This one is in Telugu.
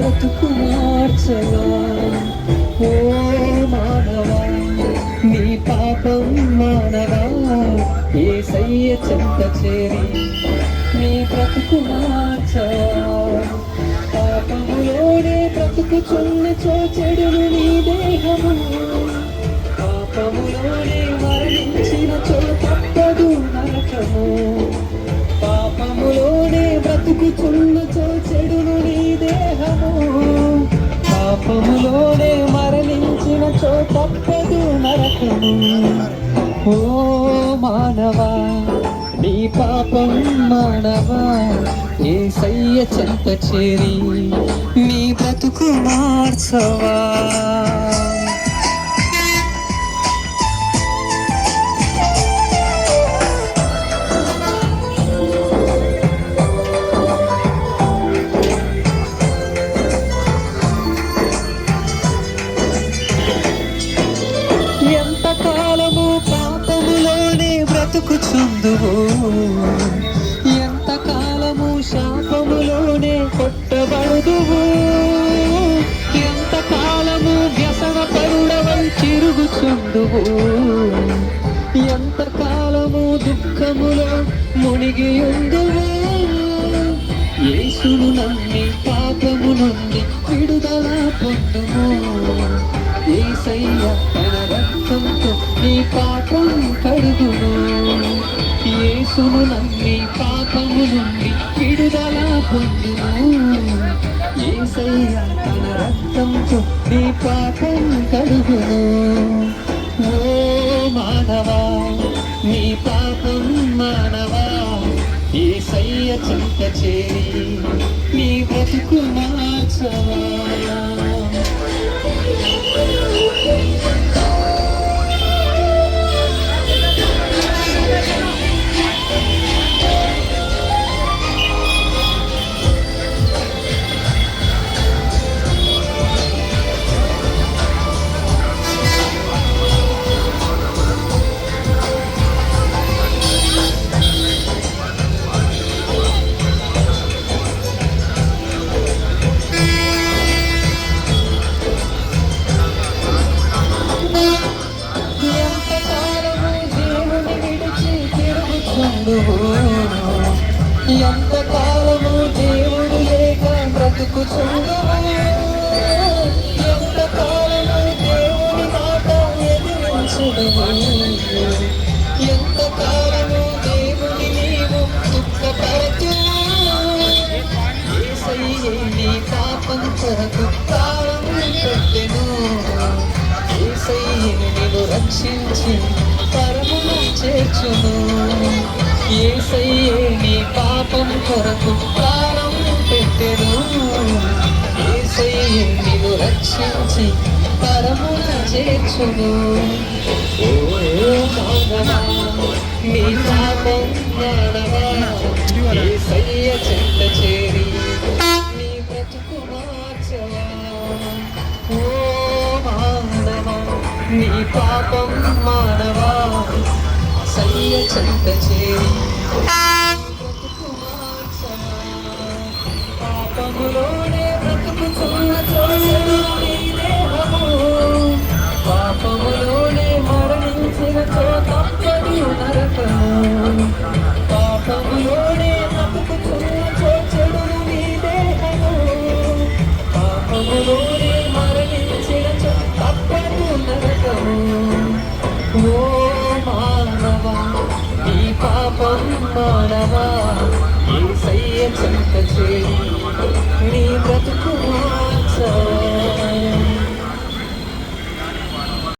బ్రతుకు మార్చగా ఓ మానవా నీ పాపం మానవా ఏసయ్య చెంత చేరి నీ బ్రతుకు మార్చగా పాపములోనే బ్రతుకుచున్న చెడును నీ దేహము పాపములోనే మరణించిన చో తప్పదు నరకము పాపములోనే బ్రతుకుచున్న చో చెడును నీ దేహము. పాపములోనే మరణించిన చో తప్పదు నరకము. ఓ మానవా నీ పాపం మానవా ఏ సయ్య చెంత చేరి నీ బ్రతుకు మార్చవా. ఎందుకు బ్రతుకుచుందువు. ఎంతకాలము శాపములోనే కొట్టబడుదువు. ఎంతకాలము వ్యసన పరుడవై తిరుగుచుందువు. ఎంత ఎంతకాలము దుఃఖములో మునిగి ఉందువు యేసును నమ్మి పాపము నుండి విడుదల పొందుము. ఏసయ్య తన రక్తంతో నీ పాపం కడుగును. యేసును నమ్మి పాపము నుండి విడుదల పొందును. ఏసయ్య తన రక్తంతో నీ పాపం కడుగును. ఓ మానవా నీ పాపం మానవా. ఏసయ్య చింత చేరి నీ బ్రతుకు మార్చవా. ఎంతకాలము ఎంతకాలము దేవుడు లేక బ్రతుకుచుండువు ఎంతకాలము దేవుని మాట ఎదిరించుడువు ఎంతకాలము దేవుని నీవు దుఃఖపడుతూ ఏసయ్యే నీ పాపం కొరకు కాలం పెట్టెను. ఏసయ్యను నిన్ను రక్షించి పరమును చేర్చును. ఏసయ్యే నీ పాపం కొరకు ప్రాణం పెట్టెను. ఏసయ్యే నిన్ను రక్షించి పరమున చేర్చును. ఓ నీ పాపం మానవా. ఏసయ్య చెంత చేరి నీ బ్రతుకు మార్చవా. ఓ మానవా నీ పాపం మానవా. సయ్య చెంత చేరి నీ బ్రతుకు మార్చవా